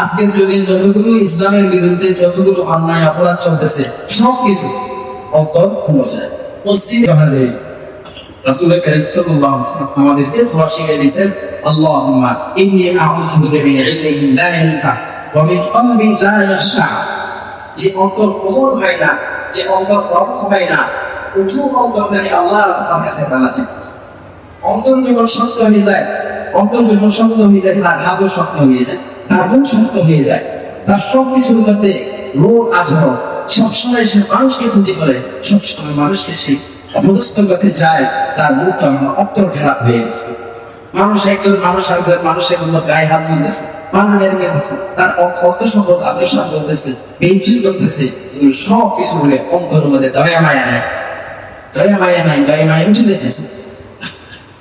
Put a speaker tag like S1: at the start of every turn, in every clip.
S1: আজকের যুগে যতগুলো ইসলামের বিরুদ্ধে যতগুলো অন্যায় অপরাধ চলতেছে সব কিছু অন্তর খুলে যায় মসজিদ নামাজে রাসূল করিম সাল্লাল্লাহু আলাইহি আমাদেরকে দোয়া শিখিয়ে দিয়েছেন, আল্লাহুম্মা ইন্নী আউযু বিকা মিন ইলমিন লা ইয়ানফা ওয়া মিন লা ইয়াখশা। যে অন্তর কোমল হয় না, যে অন্তর নরম হয় না, উঁচু অন্তর থেকে আল্লাহ আপনার অন্তর যখন শক্ত হয়ে যায়, অন্তর যখন শক্ত হয়ে যায়, তার হাতও শক্ত হয়ে যায়। মন শক্ত হয়ে যায়। তার সবকিছুর মধ্যে রোগ আচরণ সবসময় সে মানুষকে ক্ষতি করে, সবসময় মানুষকে সে অপদস্থ যায় তার মুখ অন্তর খারাপ হয়ে গেছে। মানুষ একজন মানুষ একজন মানুষের মধ্যে গায়ে হাত দিতেছে মানুষ মেরে তার অর্থ সম্পদ আত্মসাত করতেছে বেঞ্চিল করতেছে সব কিছু বলে অন্তরের মধ্যে দয়া, মায়া নাই। দয়া, মায়া নাই, দয়া, মায়া উঠে যেতেছে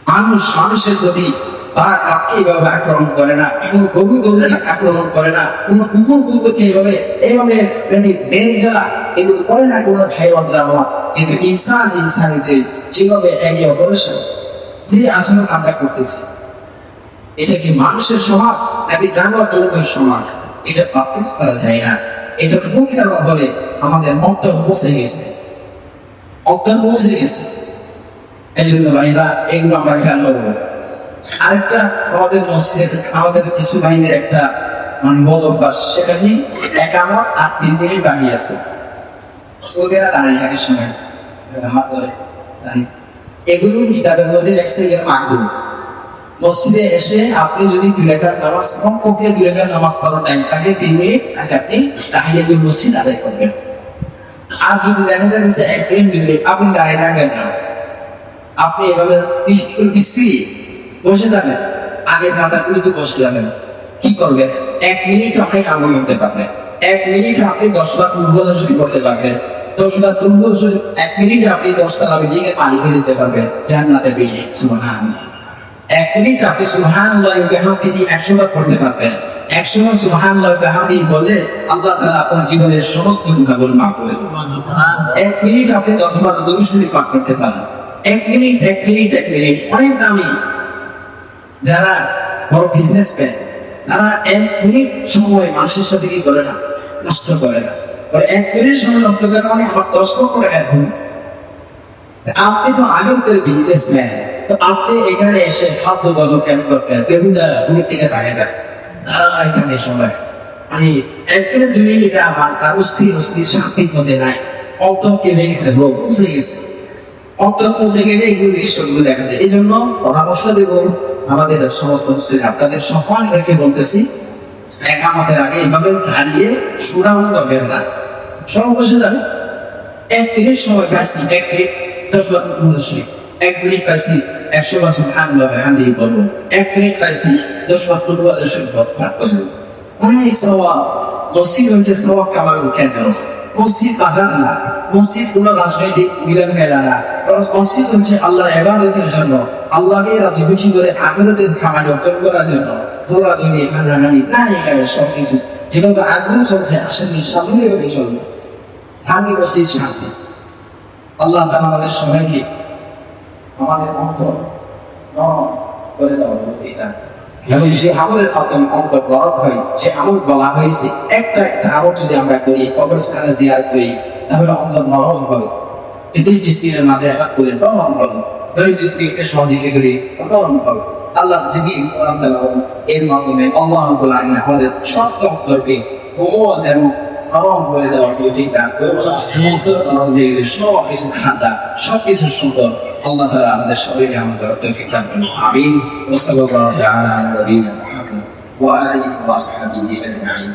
S1: মানুষ, মানুষের প্রতি তার আপকে এইভাবে আক্রমণ করে না, কোন গরু গরুকে আক্রমণ করে না, কোন কুকুর কুকুরকে এইভাবে এইভাবে মানে বেন দেওয়া, এগুলো করে না, কোনো হাইওয়ান জানোয়ার। কিন্তু ইনসান ইনসান যে, যেভাবে একে অপরের যে আচরণ আমরা করতেছি, এটা কি মানুষের সমাজ নাকি জানোয়ার জগতের সমাজ? এটা পার্থক্য করা যায় না। এটা মুখের অভাবে আমাদের মন্তব্য পৌঁছে গেছে। অজ্ঞান পৌঁছে গেছে। এই জন্য ভাইরা, এগুলো আমরা খেয়াল করব। আরেকটা, আমাদের মসজিদের, আমাদের কিছু বাহিনীর একটা মানে বদ অভ্যাস সেটা কি একামত আর তিন দিনের বাকি আছে। ওদের দাঁড়িয়ে থাকে সময় হাত ধরে। এগুলো কিতাবের মধ্যে লেখছে এর মাকরুহ মসজিদে এসে আপনি যদি দুই রেখার নামাজ, কমপক্ষে দুই রেখার নামাজ পড়ার টাইম থাকে তিন মিনিট তাকে আপনি তাহিয়াতুল মসজিদ আদায় করবেন। আর যদি দেখা যায় যে এক মিনিট আপনি দাঁড়িয়ে থাকবেন না, আপনি এভাবে বিশ্রী বসে যাবেন আগে কাঁটাগুলো তো বসে যাবেন কি করবেন এক মিনিট আপনি কামড় করতে পারবেন এক মিনিট আপনি দশটা ফুটবল শুরু করতে পারবেন দশটা ফুটবল শুরু এক মিনিট আপনি দশটা বিল্ডিংয়ে পানি এক মিনিট আপনি একশো বার একশো বার বলে, আল্লাহ আপনার জীবনের সমস্ত করে এক মিনিট আপনি দশ বার পাঠ করতে পারেন এক মিনিট এক মিনিট এক মিনিট অনেক দামি যারা বড় বিজনেস ম্যান তারা এক মিনিট সময় মানুষের সাথে কি করে না? নষ্ট করে না। এক মিনিট সময় নষ্ট করে মানে আমার দশ এখন আপনি তো ম্যান তো আপনি এখানে এসে খাদ্য গজব কেন দাঁড়িয়ে তারা এখানে সময় এক মিনিট, দুই মিনিট আমার তার অস্থির অস্থির শান্তির মধ্যে নাই। গেছে, রোগ বুঝে গেছে। অন্তর পৌঁছে গেলে এগুলো দৃশ্যগুলো দেখা যায়। এই জন্য পরামর্শ দেব আমাদের সমস্ত মুসলিম, আপনাদের সকল রেখে বলতেছি, একামতের আগে এভাবে দাঁড়িয়ে সুরাউন করবেন না। সব বসে যাবে এক মিনিট সময় পাইছি, এক দশ মুসলিম এক মিনিট পাইছি, একশো বছর হামলা হান্দি বলব। এক মিনিট পাইছি, দশ বার ফুটবল অনেক সওয়া মসজিদ কামাল কেন মসজিদ বাজার না। মসজিদ কোন রাজনৈতিক মিলন মেলা না মসজিদ হচ্ছে আল্লাহর এবাদতের জন্য আল্লাহকে রাজি খুশি করে আখেরাতের খামাই অর্জন করার জন্য। তোরা তুমি এখানে না এখানে সব কিছু যেভাবে আগুন চলছে আসেনি সামনে এভাবে চলবে। মসজিদ শান্তি। আল্লাহ আমাদের সবাইকে আমাদের অন্তর নরম করে দেওয়া উচিত এবং যে আমলের খতম অন্ত গরম হয়, সে আমল বলা হয়েছে। একটা একটা আমল যদি আমরা করি, কবরস্থানে জিয়ার করি, তাহলে অন্তর নরম হবে। এতেই মিসকিনের মাঝে একটা করে নরম হবে। দরিদ্র মিসকিনকে সহযোগী করি, নরম হবে। আল্লাহ জিকির কোরআন এর মাধ্যমে আলামিন আমাদের সব অন্তরকে কোমল এবং নরম করে দেওয়ার তৌফিক দান করুন অন্তর নরম হয়ে গেলে সব কিছু ঠান্ডা সব কিছু সুন্দর আল্লাহ তাআলা আমাদের সবাইকে আমাদের তৌফিক দান করুন আমিন ওয়া সাল্লাল্লাহু তাআলা আলা নবিয়িনা মুহাম্মদ ওয়া আলিহি ওয়া সাহবিহি আজমাইন